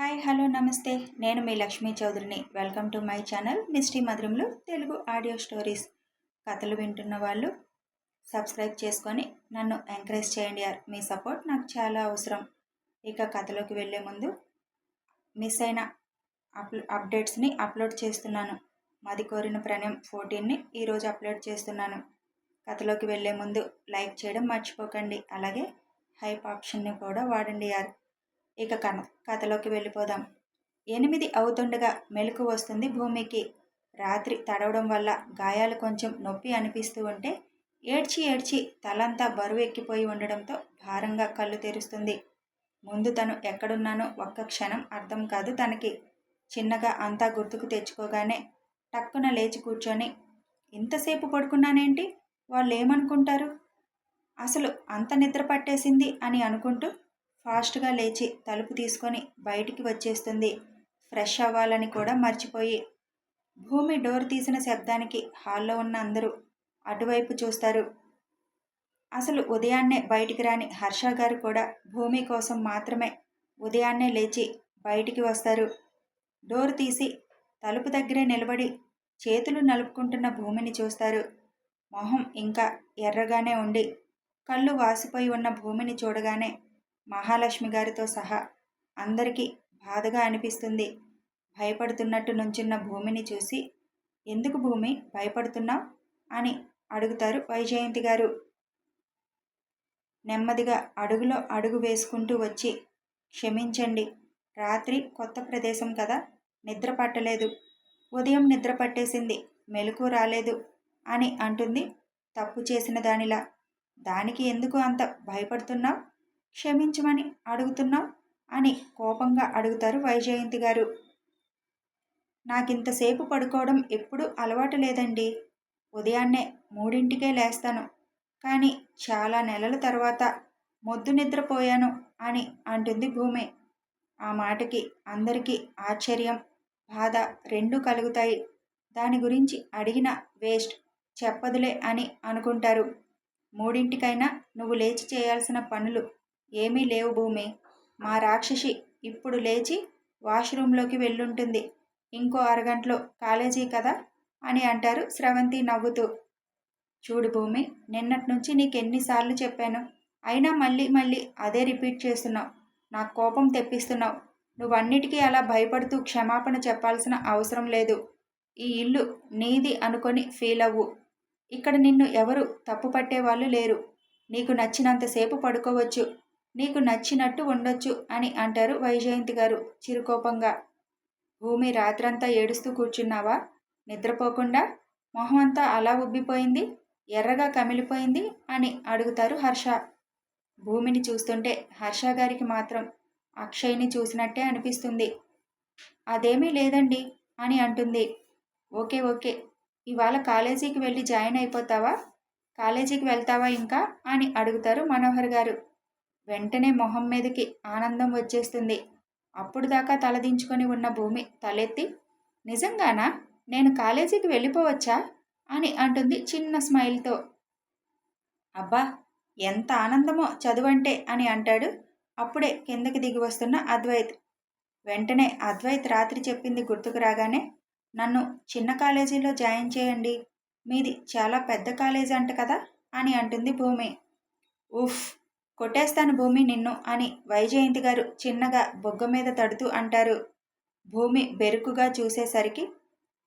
Hi hello నమస్తే. నేను మీ Lakshmi చౌదరిని. Welcome to my channel misty మధురంలో Telugu audio stories. కథలు వింటున్న వాళ్ళు సబ్స్క్రైబ్ చేసుకొని నన్ను ఎంకరేజ్ చేయండి యార్. మీ సపోర్ట్ నాకు చాలా అవసరం. ఇక కథలోకి వెళ్ళే ముందు మిస్ అయిన అప్ అప్డేట్స్ని అప్లోడ్ చేస్తున్నాను. మాది కోరిన ప్రణయం ఫోర్టీన్ని ఈరోజు అప్లోడ్ చేస్తున్నాను. కథలోకి వెళ్ళే ముందు లైక్ చేయడం మర్చిపోకండి. అలాగే హైప్ ఆప్షన్ని కూడా వాడండి యార్. ఇక కన కథలోకి వెళ్ళిపోదాం. ఎనిమిది అవుతుండగా మెలకు వస్తుంది భూమికి. రాత్రి తడవడం వల్ల గాయాలు కొంచెం నొప్పి అనిపిస్తూ ఉంటే ఏడ్చి ఏడ్చి తలంతా బరువు ఎక్కిపోయి ఉండడంతో భారంగా కళ్ళు తెరుస్తుంది. ముందు తను ఎక్కడున్నానో ఒక్క క్షణం అర్థం కాదు తనకి. చిన్నగా అంతా గుర్తుకు తెచ్చుకోగానే టక్కున లేచి కూర్చొని ఇంతసేపు పడుకున్నానేంటి? వాళ్ళు ఏమనుకుంటారు అసలు అంత నిద్ర పట్టేసింది అని అనుకుంటూ ఫాస్ట్గా లేచి తలుపు తీసుకొని బయటికి వచ్చేస్తుంది. ఫ్రెష్ అవ్వాలని కూడా మర్చిపోయి భూమి డోర్ తీసిన శబ్దానికి హాల్లో ఉన్న అందరూ అటువైపు చూస్తారు. అసలు ఉదయాన్నే బయటికి రాని హర్ష గారు కూడా భూమి కోసం మాత్రమే ఉదయాన్నే లేచి బయటికి వస్తారు. డోర్ తీసి తలుపు దగ్గరే నిలబడి చేతులు నలుపుకుంటున్న భూమిని చూస్తారు. మొహం ఇంకా ఎర్రగానే ఉండి కళ్ళు వాసిపోయి ఉన్న భూమిని చూడగానే మహాలక్ష్మి గారితో సహా అందరికీ బాధగా అనిపిస్తుంది. భయపడుతున్నట్టు నుంచున్న భూమిని చూసి ఎందుకు భూమి? భయపడుతున్నావు? అని అడుగుతారు వైజయంతి గారు. నెమ్మదిగా అడుగులో అడుగు వేసుకుంటూ వచ్చి క్షమించండి రాత్రి కొత్త ప్రదేశం కదా నిద్ర పట్టలేదు. ఉదయం నిద్ర పట్టేసింది మెలకు రాలేదు అని అంటుంది తప్పు చేసిన దానిలా. దానికి ఎందుకు అంత భయపడుతున్నావు? క్షమించమని అడుగుతున్నావు? అని కోపంగా అడుగుతారు వైజయంతి గారు. నాకింతసేపు పడుకోవడం ఎప్పుడూ అలవాటు లేదండి. ఉదయాన్నే మూడింటికే లేస్తాను. కానీ చాలా నెలల తర్వాత మొద్దు నిద్రపోయాను అని అంటుంది భూమి. ఆ మాటకి అందరికీ ఆశ్చర్యం బాధ రెండూ కలుగుతాయి. దాని గురించి అడిగిన వేస్ట్ చెప్పదులే అని అనుకుంటారు. మూడింటికైనా నువ్వు లేచి చేయాల్సిన పనులు ఏమీ లేవు భూమి. మా రాక్షసి ఇప్పుడు లేచి వాష్రూంలోకి వెళ్ళుంటుంది. ఇంకో అరగంటలో కాలేజీ కదా? అని అంటారు స్రవంతి నవ్వుతూ. చూడు భూమి నిన్నటి నుంచి నీకు ఎన్నిసార్లు చెప్పాను. అయినా మళ్ళీ మళ్ళీ అదే రిపీట్ చేస్తున్నావు. నాకు కోపం తెప్పిస్తున్నావు. నువ్వన్నిటికీ అలా భయపడుతూ క్షమాపణ చెప్పాల్సిన అవసరం లేదు. ఈ ఇల్లు నీది అనుకొని ఫీల్ అవ్వు. ఇక్కడ నిన్ను ఎవరు తప్పు పట్టేవాళ్ళు లేరు. నీకు నచ్చినంతసేపు పడుకోవచ్చు. నీకు నచ్చినట్టు ఉండొచ్చు అని అంటారు వైజయంతి గారు చిరుకోపంగా. భూమి రాత్రంతా ఏడుస్తూ కూర్చున్నావా? నిద్రపోకుండా? మొహం అంతా అలా ఉబ్బిపోయింది? ఎర్రగా కమిలిపోయింది? అని అడుగుతారు హర్ష. భూమిని చూస్తుంటే హర్ష గారికి మాత్రం అక్షయ్ని చూసినట్టే అనిపిస్తుంది. అదేమీ లేదండి అని అంటుంది. Okay okay. ఇవాళ కాలేజీకి వెళ్ళి జాయిన్ అయిపోతావా? కాలేజీకి వెళ్తావా ఇంకా? అని అడుగుతారు మనోహర్ గారు. వెంటనే మొహం మీదకి ఆనందం వచ్చేస్తుంది. అప్పుడు దాకా తలదించుకొని ఉన్న భూమి తలెత్తి నిజంగానా? నేను కాలేజీకి వెళ్ళిపోవచ్చా? అని అంటుంది చిన్న స్మైల్తో. అబ్బా ఎంత ఆనందమో చదువంటే అని అంటాడు. అప్పుడే కిందకి దిగి వస్తున్న అద్వైత్. వెంటనే అద్వైత్ రాత్రి చెప్పింది గుర్తుకు రాగానే నన్ను చిన్న కాలేజీలో జాయిన్ చేయండి. మీది చాలా పెద్ద కాలేజీ అంట కదా? అని అంటుంది భూమి. ఉఫ్ కొట్టేస్తాను భూమి నిన్ను అని వైజయంతి గారు చిన్నగా బొగ్గ మీద తడుతూ అంటారు. భూమి బెరుకుగా చూసేసరికి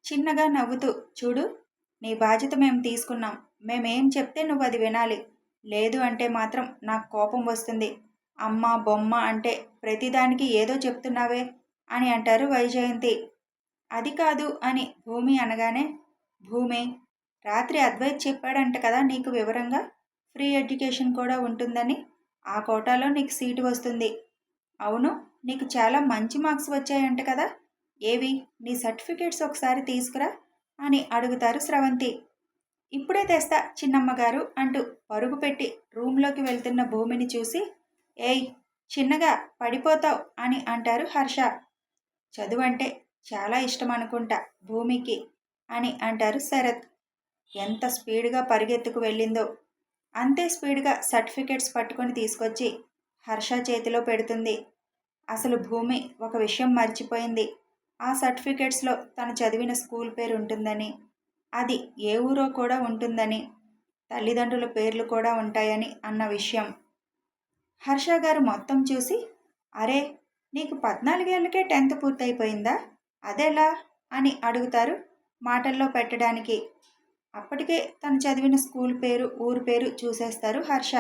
చిన్నగా నవ్వుతూ చూడు నీ బాధ్యత మేము తీసుకున్నాం. మేమేం చెప్తే నువ్వు అది వినాలి. లేదు అంటే మాత్రం నాకు కోపం వస్తుంది. అమ్మ బొమ్మ అంటే ప్రతిదానికి ఏదో చెప్తున్నావే అని అంటారు వైజయంతి. అది కాదు అని భూమి అనగానే భూమి రాత్రి అద్వైత్ చెప్పాడంట కదా నీకు వివరంగా? ఫ్రీ ఎడ్యుకేషన్ కూడా ఉంటుందని ఆ కోటాలో నీకు సీటు వస్తుంది. అవును నీకు చాలా మంచి మార్క్స్ వచ్చాయంట కదా. ఏవి? నీ సర్టిఫికేట్స్ ఒకసారి తీసుకురా అని అడుగుతారు స్రవంతి. ఇప్పుడే తెస్తా చిన్నమ్మగారు అంటూ పరుగు పెట్టి రూమ్లోకి వెళ్తున్న భూమిని చూసి ఏయ్ చిన్నగా పడిపోతావు అని అంటారు హర్ష. చదువు అంటే చాలా ఇష్టం అనుకుంటా భూమికి అని అంటారు శరత్. ఎంత స్పీడ్గా పరిగెత్తుకు వెళ్ళిందో అంతే స్పీడ్గా సర్టిఫికెట్స్ పట్టుకొని తీసుకొచ్చి హర్ష చేతిలో పెడుతుంది. అసలు భూమి ఒక విషయం మర్చిపోయింది. ఆ సర్టిఫికేట్స్లో తను చదివిన స్కూల్ పేరు ఉంటుందని అది ఏ ఊరో కూడా ఉంటుందని తల్లిదండ్రుల పేర్లు కూడా ఉంటాయని అన్న విషయం. హర్ష గారు మొత్తం చూసి అరే నీకు పద్నాలుగేళ్ళకే టెన్త్ పూర్తయిపోయిందా? అదెలా? అని అడుగుతారు మాటల్లో పెట్టడానికి. అప్పటికే తను చదివిన స్కూల్ పేరు ఊరు పేరు చూసేస్తారు హర్ష.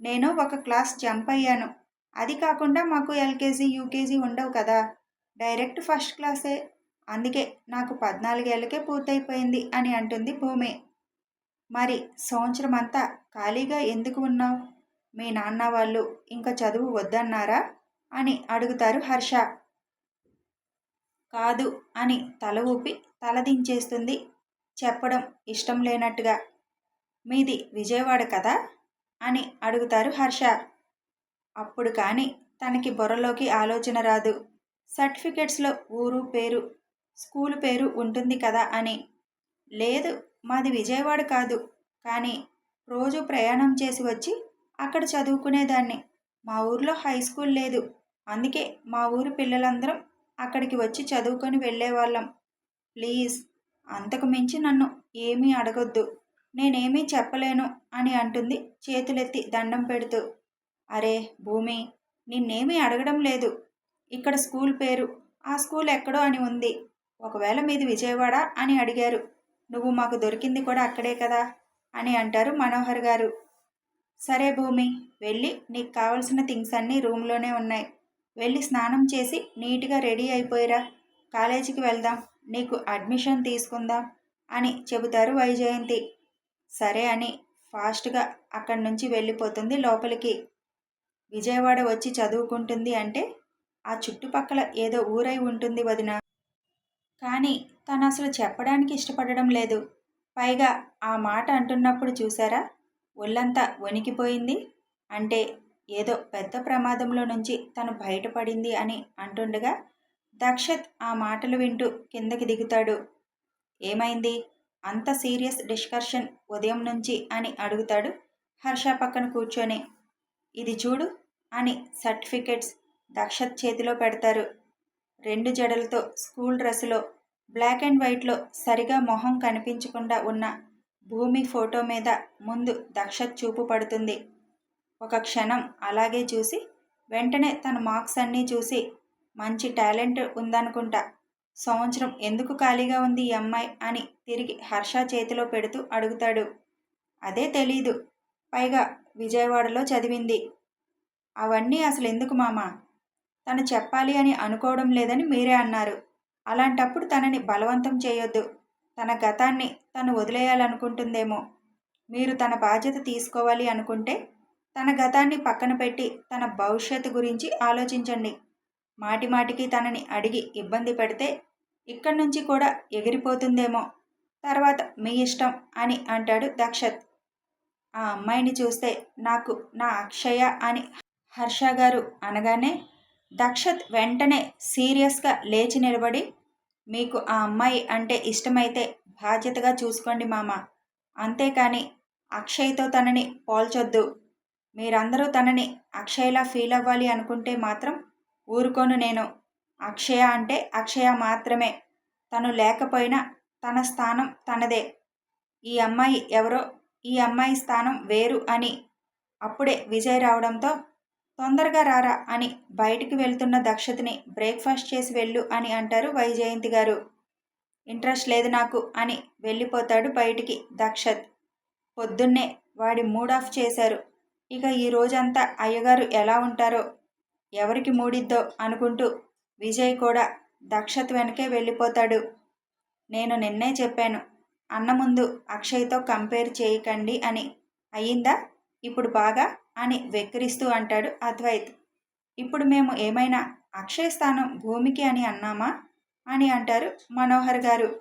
నేను ఒక క్లాస్ జంప్ అయ్యాను. అది కాకుండా మాకు ఎల్కేజీ యూకేజీ ఉండవు కదా. డైరెక్ట్ ఫస్ట్ క్లాసే. అందుకే నాకు పద్నాలుగేళ్ళకే పూర్తయిపోయింది అని అంటుంది భూమి. మరి సంవత్సరం అంతా ఖాళీగా ఎందుకు ఉన్నావు? మీ నాన్న వాళ్ళు ఇంకా చదువు వద్దన్నారా? అని అడుగుతారు హర్ష. కాదు అని తల ఊపి తలదించేస్తుంది చెప్పడం ఇష్టం లేనట్టుగా. మీది విజయవాడ కదా? అని అడుగుతారు హర్ష. అప్పుడు కానీ తనకి బుర్రలోకి ఆలోచన రాదు. సర్టిఫికెట్స్లో ఊరు పేరు స్కూల్ పేరు ఉంటుంది కదా అని. లేదు మాది విజయవాడ కాదు. కానీ రోజు ప్రయాణం చేసి వచ్చి అక్కడ చదువుకునేదాన్ని. మా ఊర్లో హై స్కూల్ లేదు. అందుకే మా ఊరు పిల్లలందరం అక్కడికి వచ్చి చదువుకొని వెళ్ళేవాళ్ళం. ప్లీజ్ అంతకు మించి నన్ను ఏమీ అడగొద్దు. నేనేమీ చెప్పలేను అని అంటుంది చేతులెత్తి దండం పెడుతూ. అరే భూమి నిన్నేమీ అడగడం లేదు. ఇక్కడ స్కూల్ పేరు ఆ స్కూల్ ఎక్కడో అని ఉంది. ఒకవేళ మీది విజయవాడ అని అడిగారు. నువ్వు మాకు దొరికింది కూడా అక్కడే కదా అని అంటారు మనోహర్ గారు. సరే భూమి వెళ్ళి నీకు కావలసిన థింగ్స్ అన్నీ రూమ్లోనే ఉన్నాయి. వెళ్ళి స్నానం చేసి నీట్గా రెడీ అయిపోయిరా. కాలేజీకి వెళ్దాం. నీకు అడ్మిషన్ తీసుకుందాం? అని చెబుతారు వైజయంతి. సరే అని ఫాస్ట్గా అక్కడి నుంచి వెళ్ళిపోతుంది లోపలికి. విజయవాడ వచ్చి చదువుకుంటుంది అంటే ఆ చుట్టుపక్కల ఏదో ఊరై ఉంటుంది వదిన. కానీ తను అసలు చెప్పడానికి ఇష్టపడడం లేదు. పైగా ఆ మాట అంటున్నప్పుడు చూసారా ఒళ్ళంతా వణికిపోయింది. అంటే ఏదో పెద్ద ప్రమాదంలో నుంచి తను బయటపడింది అని అంటుండగా దక్షత్ ఆ మాటలు వింటూ కిందకి దిగుతాడు. ఏమైంది? అంత సీరియస్ డిస్కషన్ ఉదయం నుంచి అని అడుగుతాడు హర్ష పక్కన కూర్చొని. ఇది చూడు అని సర్టిఫికెట్స్ దక్షత్ చేతిలో పెడతారు. రెండు జడలతో స్కూల్ డ్రెస్సులో బ్లాక్ అండ్ వైట్లో సరిగా మొహం కనిపించకుండా ఉన్న భూమి ఫోటో మీద ముందు దక్షత్ చూపు పడుతుంది. ఒక క్షణం అలాగే చూసి వెంటనే తన మార్క్స్ అన్నీ చూసి మంచి టాలెంట్ ఉందనుకుంటా. సంవత్సరం ఎందుకు ఖాళీగా ఉంది ఈ అమ్మాయి అని తిరిగి హర్ష చేతిలో పెడుతూ అడుగుతాడు. అదే తెలీదు. పైగా విజయవాడలో చదివింది. అవన్నీ అసలు ఎందుకు మామ? తను చెప్పాలి అని అనుకోవడం లేదని మీరే అన్నారు. అలాంటప్పుడు తనని బలవంతం చేయొద్దు. తన గతాన్ని తను వదిలేయాలనుకుంటుందేమో. మీరు తన బాధ్యత తీసుకోవాలి అనుకుంటే తన గతాన్ని పక్కన పెట్టి తన భవిష్యత్తు గురించి ఆలోచించండి. మాటి మాటికి తనని అడిగి ఇబ్బంది పెడితే ఇక్కడి నుంచి కూడా ఎగిరిపోతుందేమో. తర్వాత మీ ఇష్టం అని అంటాడు దక్షత్. ఆ అమ్మాయిని చూస్తే నాకు నా అక్షయ అని హర్ష గారు అనగానే దక్షత్ వెంటనే సీరియస్గా లేచి నిలబడి మీకు ఆ అమ్మాయి అంటే ఇష్టమైతే బాధ్యతగా చూసుకోండి మామ. అంతేకాని అక్షయ్తో తనని పోల్చొద్దు. మీరందరూ తనని అక్షయ్లా ఫీల్ అవ్వాలి అనుకుంటే మాత్రం ఊరుకోను నేను. అక్షయ అంటే అక్షయ మాత్రమే. తను లేకపోయినా తన స్థానం తనదే. ఈ అమ్మాయి ఎవరో? ఈ అమ్మాయి స్థానం వేరు అని. అప్పుడే విజయ్ రావడంతో తొందరగా రారా అని బయటికి వెళ్తున్న దక్షతని బ్రేక్ఫాస్ట్ చేసి వెళ్ళు అని అంటారు వైజయంతి గారు. ఇంట్రెస్ట్ లేదు నాకు అని వెళ్ళిపోతాడు బయటికి దక్షత్. పొద్దున్నే వాడి మూడ్ ఆఫ్ చేశారు. ఇక ఈ రోజంతా అయ్యగారు ఎలా ఉంటారో ఎవరికి మూడిద్దో అనుకుంటూ విజయ్ కూడా దక్షత్ వెనకే వెళ్ళిపోతాడు. నేను నిన్నే చెప్పాను. అన్న ముందు అక్షయ్తో కంపేర్ చేయకండి అని. అయ్యిందా? ఇప్పుడు బాగా? అని వెక్కిరిస్తూ అంటాడు అద్వైత్. ఇప్పుడు మేము ఏమైనా అక్షయ్ స్థానం భూమికి అని అన్నామా? అని అంటారు మనోహర్ గారు.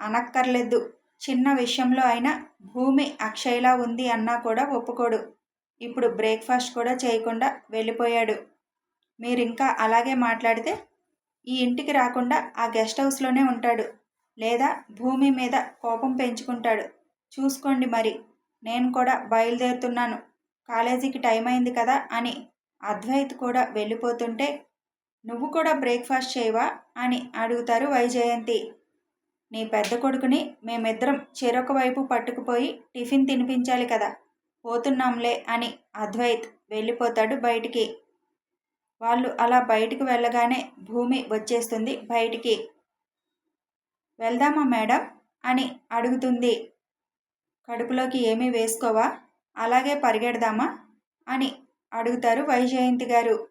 అనక్కర్లేదు. చిన్న విషయంలో అయినా భూమి అక్షయ్లా ఉంది అన్నా కూడా ఒప్పుకోడు. ఇప్పుడు బ్రేక్ఫాస్ట్ కూడా చేయకుండా వెళ్ళిపోయాడు. మీరు ఇంకా అలాగే మాట్లాడితే ఈ ఇంటికి రాకుండా ఆ గెస్ట్ హౌస్లోనే ఉంటాడు. లేదా భూమి మీద కోపం పెంచుకుంటాడు. చూసుకోండి మరి నేను కూడా బయలుదేరుతున్నాను. కాలేజీకి టైం అయింది కదా అని అద్వైత్ కూడా వెళ్ళిపోతుంటే నువ్వు కూడా బ్రేక్ఫాస్ట్ చేయవా? అని అడుగుతారు వైజయంతి. నీ పెద్ద కొడుకుని మేమిద్దరం చెరొక వైపు పట్టుకుపోయి టిఫిన్ తినిపించాలి కదా పోతున్నాంలే అని అద్వైత్ వెళ్ళిపోతాడు బయటికి. వాళ్ళు అలా బయటికి వెళ్ళగానే భూమి వచ్చేస్తుంది బయటికి. వెళ్దామా మేడం? అని అడుగుతుంది. కడుపులోకి ఏమీ వేసుకోవా? అలాగే పరిగెడదామా? అని అడుగుతారు వైజయంతి గారు.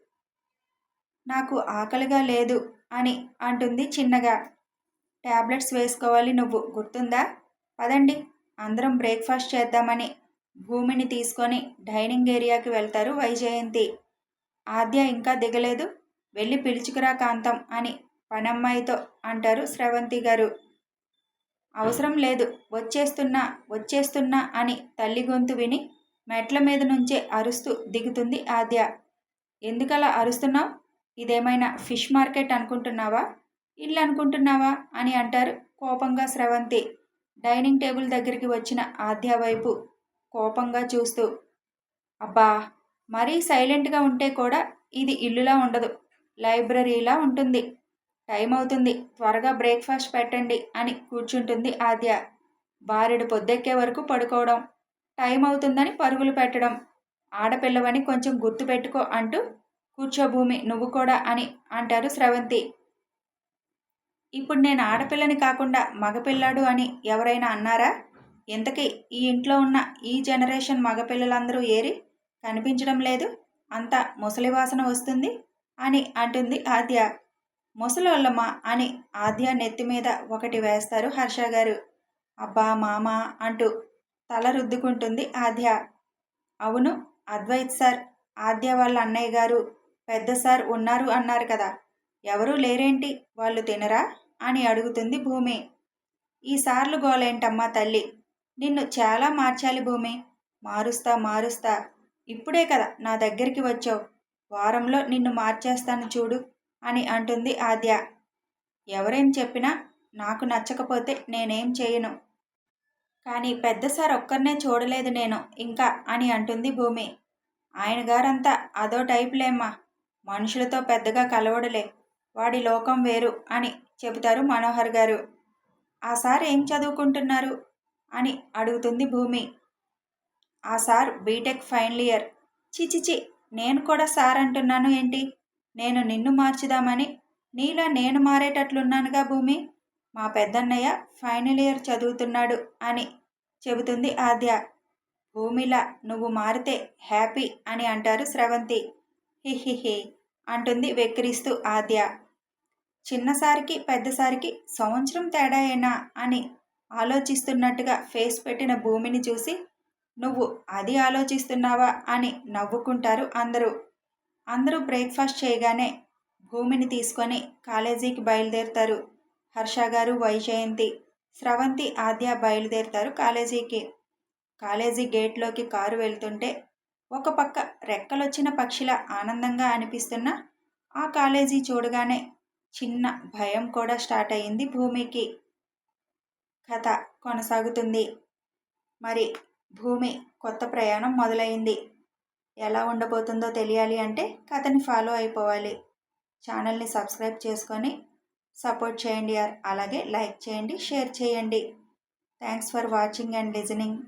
నాకు ఆకలిగా లేదు అని అంటుంది చిన్నగా. ట్యాబ్లెట్స్ వేసుకోవాలి నువ్వు గుర్తుందా? పదండి అందరం బ్రేక్ఫాస్ట్ చేద్దామని భూమిని తీసుకొని డైనింగ్ ఏరియాకి వెళ్తారు వైజయంతి. ఆద్య ఇంకా దిగలేదు. వెళ్ళి పిలుచుకురా కాంతం అని పనమ్మాయితో అంటారు స్రవంతి గారు. అవసరం లేదు. వచ్చేస్తున్నా వచ్చేస్తున్నా అని తల్లి గొంతు విని మెట్ల మీద నుంచే అరుస్తూ దిగుతుంది ఆద్య. ఎందుకలా అరుస్తున్నావు? ఇదేమైనా ఫిష్ మార్కెట్ అనుకుంటున్నావా? ఇల్లు అనుకుంటున్నావా? అని అంటారు కోపంగా స్రవంతి. డైనింగ్ టేబుల్ దగ్గరికి వచ్చిన ఆద్య వైపు కోపంగా చూస్తూ అబ్బా మరీ సైలెంట్గా ఉంటే కూడా ఇది ఇల్లులా ఉండదు. లైబ్రరీలా ఉంటుంది. టైం అవుతుంది త్వరగా బ్రేక్ఫాస్ట్ పెట్టండి అని కూర్చుంటుంది ఆద్య. బారెడు పొద్దెక్కే వరకు పడుకోవడం టైం అవుతుందని పరుగులు పెట్టడం. ఆడపిల్లవని కొంచెం గుర్తుపెట్టుకో అంటూ కూర్చోభూమి నువ్వు కూడా అని అంటారు స్రవంతి. ఇప్పుడు నేను ఆడపిల్లని కాకుండా మగపిల్లాడు అని ఎవరైనా అన్నారా? ఇంతకీ ఈ ఇంట్లో ఉన్న ఈ జనరేషన్ మగపిల్లలందరూ ఏరి కనిపించడం లేదు అంత ముసలి వాసన వస్తుంది అని అంటుంది ఆద్య. ముసలోళ్ళమ్మా అని ఆద్య నెత్తి మీద ఒకటి వేస్తారు హర్ష గారు. అబ్బా మామ అంటూ తల రుద్దుకుంటుంది ఆద్య. అవును అద్వైత్ సార్ ఆద్య వాళ్ళ అన్నయ్య గారు పెద్ద సార్ ఉన్నారు అన్నారు కదా ఎవరూ లేరేంటి వాళ్ళు తినరా అని అడుగుతుంది భూమి. ఈసార్లు గోలేంటమ్మా తల్లి నిన్ను చాలా మార్చాలి భూమి. మారుస్తా మారుస్తా. ఇప్పుడే కదా నా దగ్గరికి వచ్చావు. వారంలో నిన్ను మార్చేస్తాను చూడు అని అంటుంది ఆద్య. ఎవరేం చెప్పినా నాకు నచ్చకపోతే నేనేం చేయను. కానీ పెద్ద సార్ ఒక్కరినే చూడలేదు నేను ఇంకా అని అంటుంది భూమి. ఆయన గారంతా అదో టైపులేమ్మా. మనుషులతో పెద్దగా కలవడులే. వాడి లోకం వేరు అని చెబుతారు మనోహర్ గారు. ఆ సార్ ఏం చదువుకుంటున్నారు? అని అడుగుతుంది భూమి. ఆ sir B Tech final year. చిచిచి నేను కూడా సార్ అంటున్నాను ఏంటి? నేను నిన్ను మార్చుదామని. నీలా నేను మారేటట్లున్నానుగా భూమి. మా పెద్దన్నయ్య ఫైనల్ ఇయర్ చదువుతున్నాడు అని చెబుతుంది ఆద్య. భూమిలా నువ్వు మారితే హ్యాపీ అని అంటారు స్రవంతి. హిహిహి అంటుంది వెక్కిరిస్తూ ఆద్య. చిన్నసారికి పెద్దసారికి సంవత్సరం తేడాయేనా అని ఆలోచిస్తున్నట్టుగా ఫేస్ పెట్టిన భూమిని చూసి నువ్వు అది ఆలోచిస్తున్నావా? అని నవ్వుకుంటారు అందరూ. అందరూ బ్రేక్ఫాస్ట్ చేయగానే భూమిని తీసుకొని కాలేజీకి బయలుదేరుతారు. హర్ష గారు వైజయంతి స్రవంతి ఆద్య బయలుదేరుతారు కాలేజీకి. కాలేజీ గేట్లోకి కారు వెళ్తుంటే ఒక పక్క రెక్కలొచ్చిన పక్షిల ఆనందంగా అనిపిస్తున్న ఆ కాలేజీ చూడగానే చిన్న భయం కూడా స్టార్ట్ అయింది భూమికి. కథ కొనసాగుతుంది. మరి భూమి కొత్త ప్రయాణం మొదలైంది. ఎలా ఉండబోతుందో తెలియాలి అంటే కథని ఫాలో అయిపోవాలి. ఛానల్ని సబ్స్క్రైబ్ చేసుకొని సపోర్ట్ చేయండి. అలాగే లైక్ చేయండి షేర్ చేయండి. Thanks for watching and listening.